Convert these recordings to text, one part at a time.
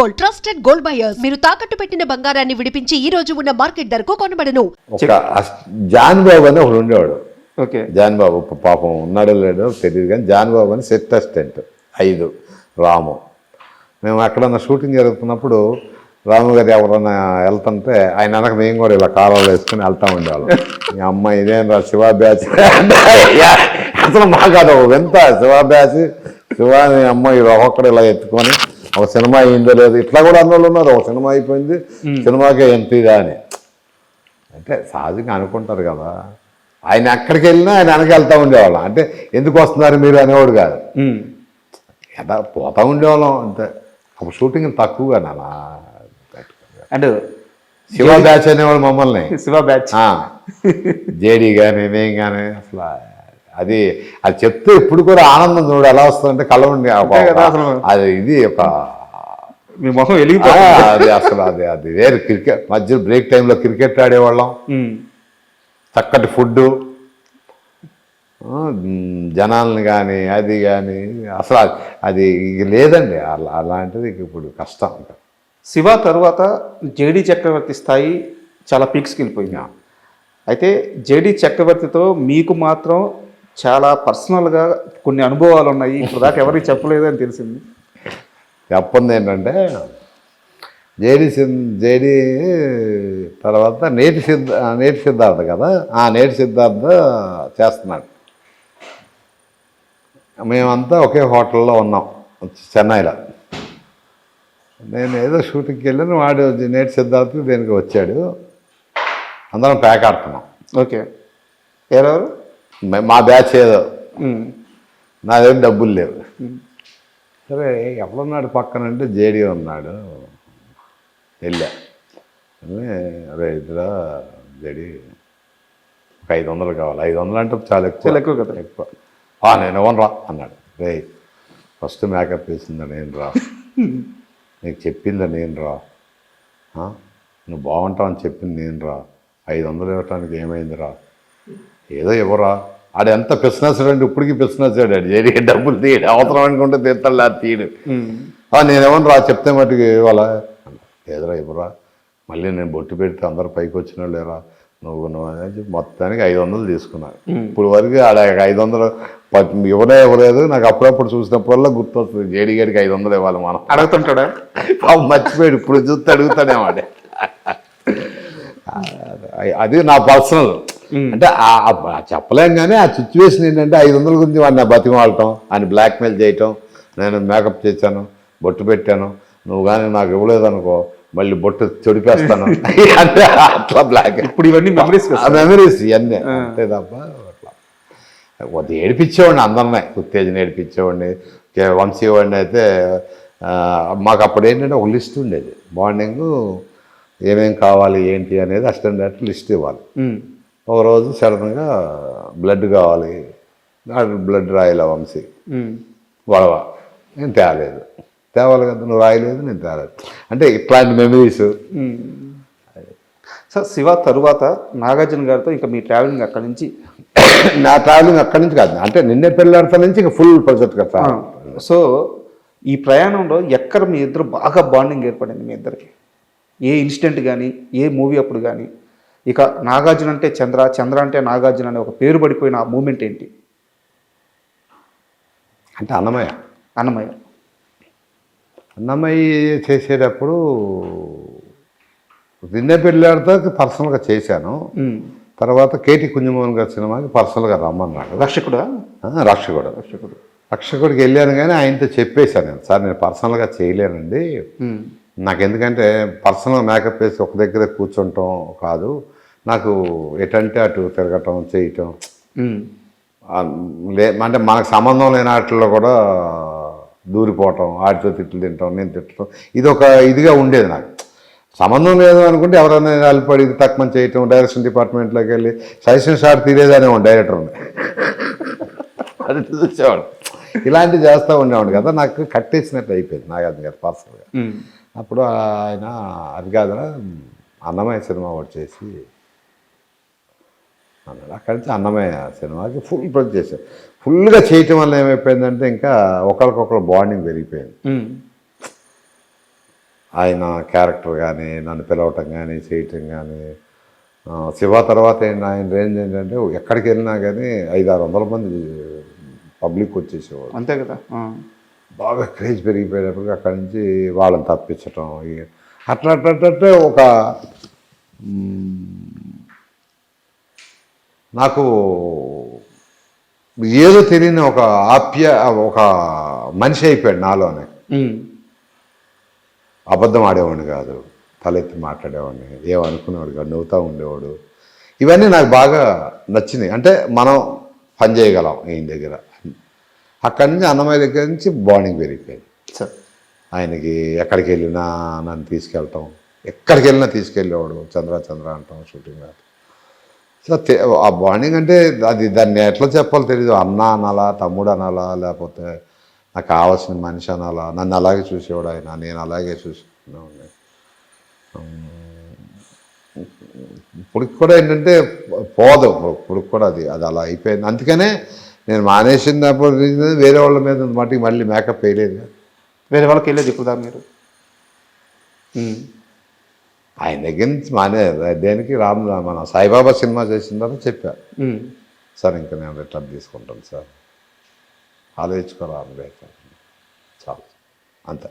Gold trusted gold buyers మీరు తాకట్టు పెట్టిన బంగారాన్ని విడిపించి ఈ రోజు ఉన్న మార్కెట్ ధరకు కొనబడను. ఒక అస్- జాన్ బాబు అని ఒకడు ఉండేవాడు. ఓకే. జాన్ బాబు ప- పాపం ఉన్నాడో లేడో తెలియదు కానీ జాన్ బాబు అని సెట్ అసిస్టెంట్ ఐదు రాము. మేము ఎక్కడన్నా షూటింగ్ జరుగుతున్నప్పుడు రాము గారు ఎవరన్నా వెళ్తుంటే ఆయన వెనక మేము కూడా ఇలా కాలంలో వేసుకుని వెళ్తా ఉండేవాళ్ళం. మీ అమ్మ ఇదేం రా శివ బ్యాచ్? అసలు మాకు అది ఒక వింత శివ బ్యాచ్. శివ అని అమ్మ ఇలా ఒక్కడు ఇలా ఎత్తుకొని ఒక సినిమా అయిందో లేదు ఇట్లా కూడా అన్నోళ్ళు ఉన్నారు. ఒక సినిమా అయిపోయింది. సినిమాకే ఎంత ఇదా అని అంటే సహజంగా అనుకుంటారు కదా. ఆయన ఎక్కడికి వెళ్ళినా ఆయన వెనక వెళ్తూ ఉండేవాళ్ళం. అంటే ఎందుకు వస్తున్నారు మీరు అనేవాడు కాదు. ఎలా పోతా ఉండేవాళ్ళం అంతే. ఒక షూటింగ్ తక్కువగా నాన్న అండ్ శివ బ్యాచ్ అనేవాళ్ళు మమ్మల్ని. శివ బ్యాచ్. జేడీ కానీ నేను కానీ అసలు అది అది చెప్తే ఇప్పుడు కూడా ఆనందం చూడు ఎలా వస్తుందంటే కళ్ళ. అది ఇది ఒక మీ మొహం అది అసలు అది అది వేరు. క్రికెట్ మధ్య బ్రేక్ టైంలో క్రికెట్ ఆడేవాళ్ళం. చక్కటి ఫుడ్డు. జనాల్ని కానీ అది కానీ అసలు అది- లేదండి. అలా అలాంటిది ఇప్పుడు కష్టం శివ తర్వాత జేడి చక్రవర్తి స్థాయి చాలా పీక్స్కి వెళ్ళిపోయింది. అయితే జేడి చక్రవర్తితో మీకు మాత్రం చాలా పర్సనల్గా కొన్ని అనుభవాలు ఉన్నాయి ఇప్పుడు దాకా ఎవరికి చెప్పలేదు అని తెలిసింది. చెప్పంది ఏంటంటే జేడి సిద్ జేడి తర్వాత నేటి సిద్ధ నేటి సిద్ధార్థ కదా ఆ నేటి సిద్ధార్థ చేస్తున్నాడు. మేమంతా ఒకే హోటల్లో ఉన్నాం చెన్నైలో. నేను ఏదో షూటింగ్కి వెళ్ళాను వాడు నేటి సిద్ధార్థ దేనికి వచ్చాడు. అందరం ప్యాక్ ఆడుతున్నాం ఓకే. ఎవరెవరు? మే- బ్యాచ్ ఏదో. నా దగ్గర డబ్బులు లేవు. సరే ఎవడున్నాడు పక్కన? అంటే జేడీ ఉన్నాడు. వెళ్ళా. అరే ఇద్దరా జేడీ. ఒక ఐదు వందలు కావాలి. ఐదు వందలు అంటే చాలా ఎక్కువ. చాలా ఎక్కువ కదా. ఎక్కువ. "ఆ, నేను ఇవ్వను రా అన్నాడు. రే ఫస్ట్ మేకప్ వేసిందా నేను రా నీకు చెప్పిందా నేను రా? నువ్వు బాగుంటావు అని చెప్పింది నేను రా ఐదు వందలు ఇవ్వటానికి ఏమైందిరా? ఏదో ఇవ్వరా? ఆడు ఎంత పిసినెస్ అంటే ఇప్పటికీ పిసినెస్ ఆడు. డబ్బులు తీయడు. అవసరం అనుకుంటే తీస్తాడు లేదా తీయడు. ఉమ్. "ఆ, నేనేమన్నా రా చెప్తే మట్టుకు ఇవ్వాలా ఏదరా ఇవ్వరా? మళ్ళీ నేను బొట్టు పెడితే అందరు పైకి వచ్చిన లేరా నువ్వు నువ్వు అని మొత్తానికి ఐదు వందలు తీసుకున్నాను ఇప్పుడు వరకు ఆడ ఐదు వందలు ఇవ్వనే ఇవ్వలేదు. నాకు అప్పుడప్పుడు చూసినప్పుడల్లా గుర్తొస్తుంది. జేడీ గారికి ఐదు వందలు ఇవ్వాలి మనం. అడుగుతుంటాడా? పాపం మర్చిపోయాడు. ఇప్పుడు చూస్తే అడుగుతానేవాడే అది నా పర్సనల్. అంటే ఆ- ఆ చెప్పలేం కానీ ఆ సిచ్యువేషన్ ఏంటంటే ఐదు వందల గురించి వాడిని బతిమాలటం ఆయన బ్లాక్మెయిల్ చేయటం నేను మేకప్ చేశాను బొట్టు పెట్టాను నువ్వు కానీ నాకు ఇవ్వలేదు అనుకో మళ్ళీ బొట్టు చెడిపేస్తాను. అంటే అట్లా బ్లాక్ ఇప్పుడు ఇవన్నీ మెమరీస్ మెమరీస్ ఇవన్నీ. అంతే తప్ప అట్లా. కొద్ది ఏడిపించేవాడిని అందరినీ ఉత్తేజన ఏడిపించేవాడిని. వంశీవాడిని అయితే మాకు అప్పుడు ఏంటంటే ఒక లిస్ట్ ఉండేది. మార్నింగ్ ఏమేం కావాలి ఏంటి అనేది అసిస్టెంట్ డైరెక్టర్ లిస్ట్ ఇవ్వాలి. ఒక రోజు సడన్గా బ్లడ్ కావాలి బ్లడ్ రాయలే వంశీ. గొడవ నేను తేలేదు. తేవాలి కదా నువ్వు రాయలేదు నేను తేలేదు. అంటే ఇట్లాంటి మెమరీస్. సార్ శివ తరువాత నాగార్జున గారితో ఇంకా మీ ట్రావెలింగ్ అక్కడి నుంచి నా ట్రావెలింగ్ అక్కడి నుంచి కాదు అంటే నిన్నే పెళ్ళాడతా నుంచి ఇక ఫుల్ ప్రాజెక్ట్ కదా. సో ఈ ప్రయాణంలో ఎక్కడ మీ ఇద్దరు బాగా బాండింగ్ ఏర్పడింది మీ ఇద్దరికి? ఏ ఇన్సిడెంట్ కానీ ఏ మూవీ అప్పుడు కానీ ఇక నాగార్జున అంటే చంద్ర చంద్ర అంటే నాగార్జున అనే ఒక పేరు పడిపోయిన ఆ మూమెంట్ ఏంటి? అంటే అన్నమయ్య. అన్నమయ్య. అన్నమయ్య చేసేటప్పుడు నిన్నే పెళ్ళాడితో పర్సనల్గా చేశాను. తర్వాత కేటి కుഞ്ഞുమోహన్ గారి సినిమాకి పర్సనల్గా రమ్మన్నాడు. రక్షకుడా? రక్షకుడు. రక్షకుడు. రక్షకుడికి వెళ్ళాను కానీ ఆయనతో చెప్పేశాను నేను సార్ నేను పర్సనల్గా చేయలేనండి. నాకు ఎందుకంటే పర్సనల్ మేకప్ వేసి ఒక దగ్గర కూర్చుంటాం కాదు. నాకు ఎటంటే అటు తిరగటం చేయటం. లే అంటే మనకు సంబంధం లేని వాటిల్లో కూడా దూరిపోవటం వాటితో తిట్లు తింటాం నేను తిట్టడం ఇది ఒక ఇదిగా ఉండేది నాకు. సంబంధం లేదు అనుకుంటే ఎవరైనా ఇది తక్కువ చేయటం డైరెక్షన్ డిపార్ట్మెంట్లోకి వెళ్ళి సజెషన్ షాట్ తీరేదనే డైరెక్టర్ అది చూసేవాడు. ఇలాంటివి చేస్తూ ఉండేవాడు కదా నాకు కట్టేసినట్టు అయిపోయింది. నాగార్జున గారు పర్సనల్గా. అప్పుడు ఆయన అది కాదురా అన్నమయ్య సినిమా ఒకటి చేసి అన్నాడు. అక్కడి నుంచి అన్నమయ్య సినిమాకి ఫుల్ ప్రొజెక్ట్ చేశారు ఫుల్గా చేయటం వల్ల ఏమైపోయిందంటే ఇంకా ఒకరికొకరు బాండింగ్ పెరిగిపోయింది. ఆయన క్యారెక్టర్ కానీ నన్ను పిలవటం కానీ చేయటం కానీ శివ తర్వాత ఏంటి ఆయన రేంజ్ ఏంటంటే ఎక్కడికి వెళ్ళినా కానీ ఐదు ఆరు వందల మంది పబ్లిక్ వచ్చేసేవాడు అంతే కదా. బాగా క్రేజ్ పెరిగిపోయినప్పటికీ అక్కడి నుంచి వాళ్ళని తప్పించటం అట్లా అట్లా అట్లా అట్లా ఒక నాకు ఏదో తెలియని ఒక ఆప్య ఒక మనిషి అయిపోయాడు నాలోనే. అబద్ధం ఆడేవాడిని కాదు తలెత్తి మాట్లాడేవాడిని ఏమనుకునేవాడు కాదు నవ్వుతూ ఉండేవాడు. ఇవన్నీ నాకు బాగా నచ్చినాయి. అంటే మనం పని చేయగలం ఈయన దగ్గర. అక్కడి నుంచి అన్నమయ్య దగ్గర నుంచి బాండింగ్ పెరిగిపోయింది. సార్ ఆయనకి ఎక్కడికి వెళ్ళినా నన్ను తీసుకెళ్ళటం ఎక్కడికి వెళ్ళినా తీసుకెళ్ళేవాడు చంద్ర చంద్ర అంటాం షూటింగ్ సో ఆ బాండింగ్ అంటే అది దాన్ని ఎట్లా చెప్పాలో తెలియదు అన్న అనాలా తమ్ముడు అనాలా లేకపోతే నాకు కావాల్సిన మనిషి అనాలా నన్ను అలాగే చూసేవాడు ఆయన నేను అలాగే చూసుకున్నాను ఇప్పుడు కూడా ఏంటంటే పోదు ఇప్పుడు కూడా అది అది అలా అయిపోయింది. అందుకనే నేను మానేసినప్పుడు వేరే వాళ్ళ మీద మటుకు మళ్ళీ మేకప్ వేయలేదు. వేరే వాళ్ళకి వెళ్ళేది ఇప్పుడు మీరు. ఆయన దగ్గర నుంచి మానే దేనికి? రామ్ మన సాయిబాబా సినిమా చేసిన తర్వాత చెప్పా. ఉమ్. సార్ ఇంకా నేను రిటర్న్ తీసుకుంటాను సార్. ఆలోచించుకోరా చాలు. అంతే.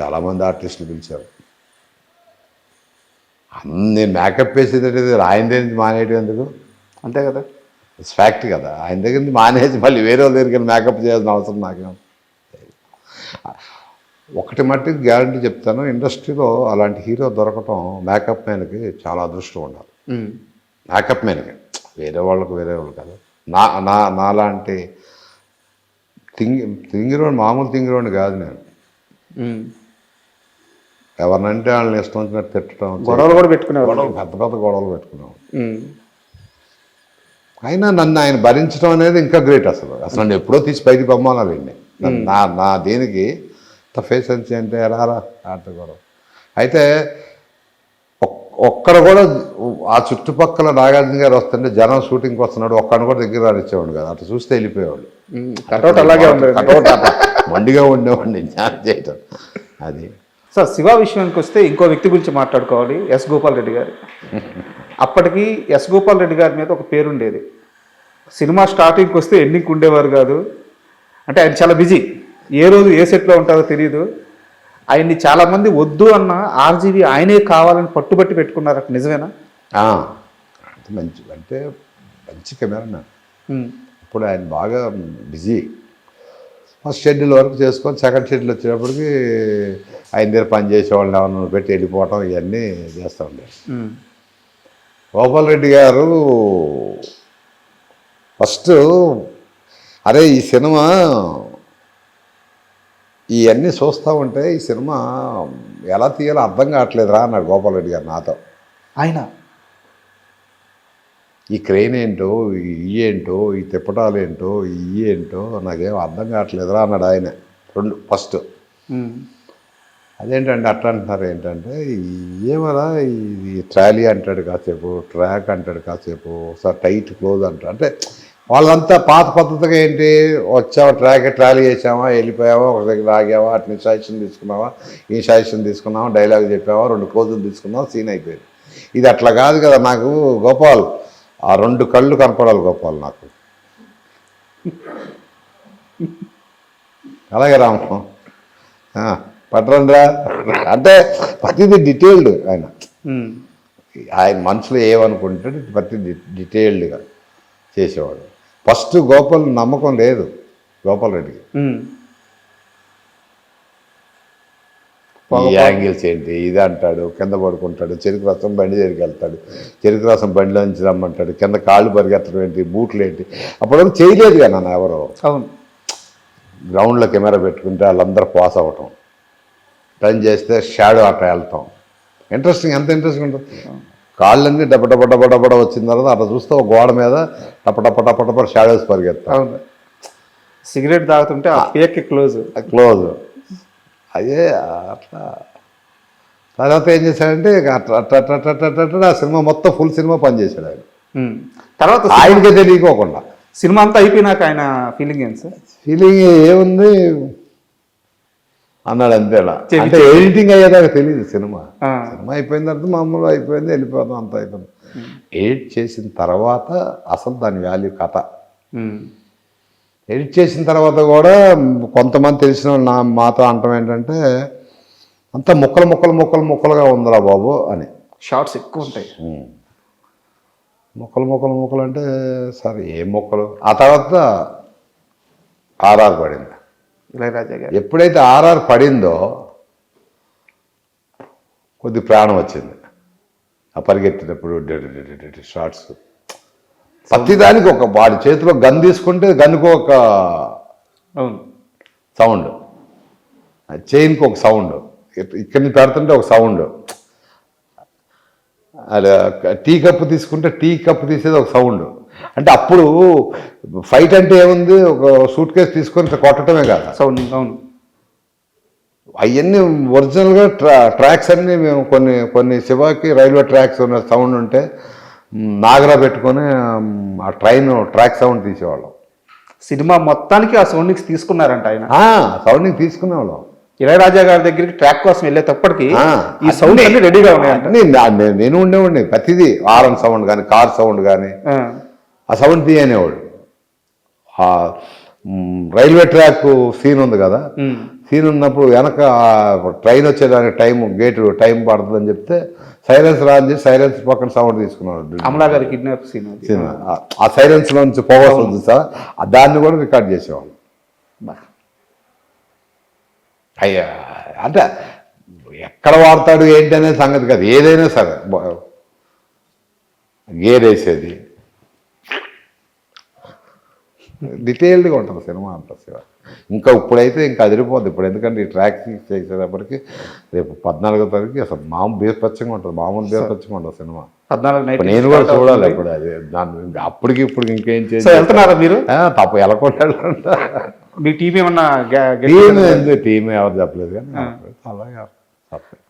చాలామంది ఆర్టిస్టులు పిలిచారు. అన్ని మేకప్ వేసేది ఆయన దగ్గర మానేయడం ఎందుకు? అంతే కదా. ఇట్స్ ఫ్యాక్ట్ కదా. ఆయన దగ్గర నుంచి మానేసి మళ్ళీ వేరే వాళ్ళ దగ్గరికి మేకప్ చేయాల్సిన అవసరం నాకేం ఒకటి మట్టికి గ్యారంటీ చెప్తాను ఇండస్ట్రీలో అలాంటి హీరో దొరకటం మేకప్ మ్యాన్కి చాలా అదృష్టం ఉండాలి. మేకప్ మ్యాన్కి వేరే వాళ్ళకి వేరే వాళ్ళు కాదు. నా నా నాలాంటి తింగి తింగిరోని మామూలు తింగిరోని కాదు నేను. ఎవరినంటే వాళ్ళని ఇష్టం వచ్చినట్టు తిట్టడం గొడవలు కూడా పెట్టుకునేవారు గొడవలు పెద్ద పెద్ద గొడవలు పెట్టుకున్నాం. అయినా నన్ను ఆయన భరించడం అనేది ఇంకా గ్రేట్ అసలు. అసలు నన్ను ఎప్పుడో తీసి బయటికి పంపాలండి నా నా దీనికి ఫేస్ అని అంటే రారా ఆట గొడవ. అయితే ఒక్- ఒక్కడ కూడా ఆ చుట్టుపక్కల నాగార్జున గారు వస్తుంటే జనం షూటింగ్కి వస్తున్నాడు ఒక్కడిని కూడా దగ్గర రానిచ్చేవాడు కదా. అట్లా చూస్తే వెళ్ళిపోయేవాడు. కటౌట్ అలాగే కటౌట్ మండిగా ఉండేవాడిని జ్ఞానం చేయటం. అది. సార్ శివ విషయానికి వస్తే ఇంకో వ్యక్తి గురించి మాట్లాడుకోవాలి. ఎస్ గోపాల్ రెడ్డి గారు. అప్పటికి ఎస్ గోపాల్ రెడ్డి గారి మీద ఒక పేరు ఉండేది సినిమా స్టార్టింగ్కి వస్తే ఎండింగ్కి ఉండేవారు కాదు. అంటే ఆయన చాలా బిజీ. ఏ రోజు ఏ సెట్లో ఉంటారో తెలియదు ఆయన్ని చాలామంది వద్దు అన్న ఆర్జీవి ఆయనే కావాలని పట్టుబట్టి పెట్టుకున్నారు అక్కడ. నిజమేనా? మంచి అంటే మంచి కెమెరా. ఇప్పుడు ఆయన బాగా బిజీ. ఫస్ట్ షెడ్యూల్ వరకు చేసుకొని సెకండ్ షెడ్యూల్ వచ్చేటప్పటికి ఆయన దగ్గర పని చేసేవాళ్ళని ఎవరిని పెట్టి వెళ్ళిపోవటం ఇవన్నీ చేస్తూ ఉమ్. గోపాల్ రెడ్డి గారు ఫస్ట్ అరే ఈ సినిమా ఇవన్నీ చూస్తూ ఉంటే ఈ సినిమా ఎలా తీయాలో అర్థం కావట్లేదురా అన్నాడు గోపాల్ రెడ్డి గారు నాతో. ఆయన? ఈ క్రెయిన్ ఏంటో ఈ ఏంటో ఈ తిప్పటాలు ఏంటో ఈ ఏంటో నాకేం అర్థం కావట్లేదురా అన్నాడు ఆయన రెండు ఫస్ట్. ఉమ్. అదేంటంటే అట్లా అంటున్నారు ఏంటంటే ఏమరా ఇది ట్రాలీ అంటాడు కాసేపు ట్రాక్ అంటాడు కాసేపు ఒకసారి టైట్ క్లోజ్ అంటాడు. అంటే వాళ్ళంతా పాత పద్ధతిగా ఏంటి? వచ్చావా ట్రాక్ ట్రాలీ చేసావా వెళ్ళిపోయావా ఒక దగ్గర ఆగావా అట్ని సజెషన్ తీసుకున్నావా ఈ సజెషన్ తీసుకున్నావా డైలాగ్ చెప్పావా రెండు క్లోజులు తీసుకున్నావా సీన్ అయిపోయింది. ఇది అట్లా కాదు కదా నాకు గోపాల్ ఆ రెండు కళ్ళు కనపడాలి గోపాల్ నాకు. అలాగే రాము. పట్టరండ్రా అంటే ప్రతిదీ డీటెయిల్డ్ ఆయన. ఆయన మనసులో ఏమనుకుంటాడు ప్రతి డీటెయిల్డ్గా చేసేవాడు. ఫస్ట్ గోపాల్ నమ్మకం లేదు గోపాల్ రెడ్డికి. ఈ యాంగిల్స్ ఏంటి? ఇది అంటాడు కింద పడుకుంటాడు చెరుకు రసం బండి దగ్గరికి వెళ్తాడు చెరుకు రసం బండిలో నుంచి రమ్మంటాడు కింద కాళ్ళు పరిగెత్తడం ఏంటి బూట్లు ఏంటి? అప్పుడు చేయలేదు కదా నన్ను ఎవరు. అవును. గ్రౌండ్లో కెమెరా పెట్టుకుంటే వాళ్ళందరూ పాస్ అవ్వటం. టర్న్ చేస్తే షాడో అట్ట వెళ్తాం. ఇంట్రెస్టింగ్ ఎంత ఇంట్రెస్టింగ్ ఉంటుంది? కాళ్ళన్నీ డబ్బ డబ్బ డబ్బ డబ్బ వచ్చిన తర్వాత అట్లా చూస్తే ఒక గోడ మీద టప టప టప టప షాడోస్ పరిగెత్తాం. అవును. సిగరెట్ తాగుతుంటే ఆ పేక్కి క్లోజ్. క్లోజ్. అదే అట్లా. తర్వాత ఏం చేశాడంటే అట్లా అట్లా అట్లా అట్లా అట్లా అట్లా అట్లా ఆ సినిమా మొత్తం ఫుల్ సినిమా పనిచేశాడు ఆయన. తర్వాత ఆయనకే తెలియకోకుండా. సినిమా అంతా అయిపోయినాక ఆయన ఫీలింగ్ ఏంటి సార్? ఫీలింగ్ ఏముంది? అన్నాడు అంతేలా. అంటే ఎడిటింగ్ అయ్యేదాకా తెలియదు సినిమా. సినిమా అయిపోయిన తర్వాత మామూలు అయిపోయింది వెళ్ళిపోతాం అంత అయిపోయింది ఎడిట్ చేసిన తర్వాత అసలు దాని వాల్యూ కథ. ఎడిట్ చేసిన తర్వాత కూడా కొంతమంది తెలిసిన నా మాతో అంటాం ఏంటంటే అంతా ముక్కలు ముక్కలు ముక్కలు ముక్కలుగా ఉందిరా బాబు అని. షార్ట్స్ ఎక్కువ ఉంటాయి. ముక్కలు ముక్కలు ముక్కలు అంటే సరే ఏ ముక్కలు? ఆ తర్వాత ఆర్ఆర్ పడింది. ఇళయరాజా గారు. ఎప్పుడైతే ఆర్ఆర్ పడిందో కొద్ది ప్రాణం వచ్చింది. ఆ పరిగెత్తినప్పుడు షార్ట్స్ ప్రతిదానికి ఒక వాడి చేతిలో గన్ తీసుకుంటే గన్కు ఒక సౌండ్. చైన్కి ఒక సౌండ్. ఇక్కడి నుంచి పెడుతుంటే ఒక సౌండ్. టీ కప్పు తీసుకుంటే టీ కప్పు తీసేది ఒక సౌండ్. అంటే అప్పుడు ఫైట్ అంటే ఏముంది? ఒక సూట్ కేసు తీసుకొని కొట్టడమే కదా. సౌండ్ అవును. అవన్నీ ఒరిజినల్గా ట్రా ట్రాక్స్ అన్నీ మేము కొన్ని కొన్ని శివాకి రైల్వే ట్రాక్స్ ఉన్న సౌండ్ ఉంటే నాగరా పెట్టుకొని ఆ ట్రైన్ ట్రాక్ సౌండ్ తీసేవాళ్ళం. సినిమా మొత్తానికి ఆ సౌండ్ తీసుకున్నారంట ఆయన. సౌండింగ్ తీసుకునేవాళ్ళం. ఇళయరాజా గారి దగ్గరికి ట్రాక్ కోసం వెళ్ళేటప్పటికి ఈ సౌండ్ అన్ని రెడీగా ఉన్నాయంట. నే- నేను ఉండేవాడిని. ప్రతిదీ ఆరన్ సౌండ్ కానీ కార్ సౌండ్ కానీ ఆ, సౌండ్ తీయనేవాడు ఆ రైల్వే ట్రాక్ సీన్ ఉంది కదా? సీన్ ఉన్నప్పుడు వెనక ట్రైన్ వచ్చేదానికి టైం గేట్ టైం పడుతుందని చెప్తే సైలెన్స్ రాని సైలెన్స్ పక్కన సౌండ్ తీసుకున్నాడు. అమలా గారి కిడ్నాప్ సీన్ సినిమా. ఆ- సైలెన్స్ నుంచి పొగ వస్తుంది సార్. ఆ దాన్ని కూడా రికార్డ్ చేసేవాళ్ళు. అయ్యా అంటే ఎక్కడ వాడతాడు ఏంటి అనే సంగతి కాదు. ఏదైనా సరే గేర్ వేసేది. డీటెయిల్డ్గా ఉంటుంది సినిమా అంతా శివ ఇంకా ఇప్పుడైతే ఇంకా అదిరిపోద్ది ఇప్పుడు ఎందుకంటే ఈ ట్రాక్ చేసేటప్పటికి రేపు పద్నాలుగో తారీఖు అసలు మామూలు బీరపచ్చంగా ఉంటుంది మామూలు బీరపచ్చంగా ఉంటుంది సినిమా. పద్నాలుగు నేను కూడా చూడాలి ఇప్పుడు అది. దాన్ని అప్పటికి ఇప్పుడు ఇంకేం సో చేయాలి వెళ్తున్నారా మీరు? తప్పు ఎలా కొట్టాడు మీ టీం ఏమన్నా టీం ఎవరు చెప్పలేదు కానీ అలాగే.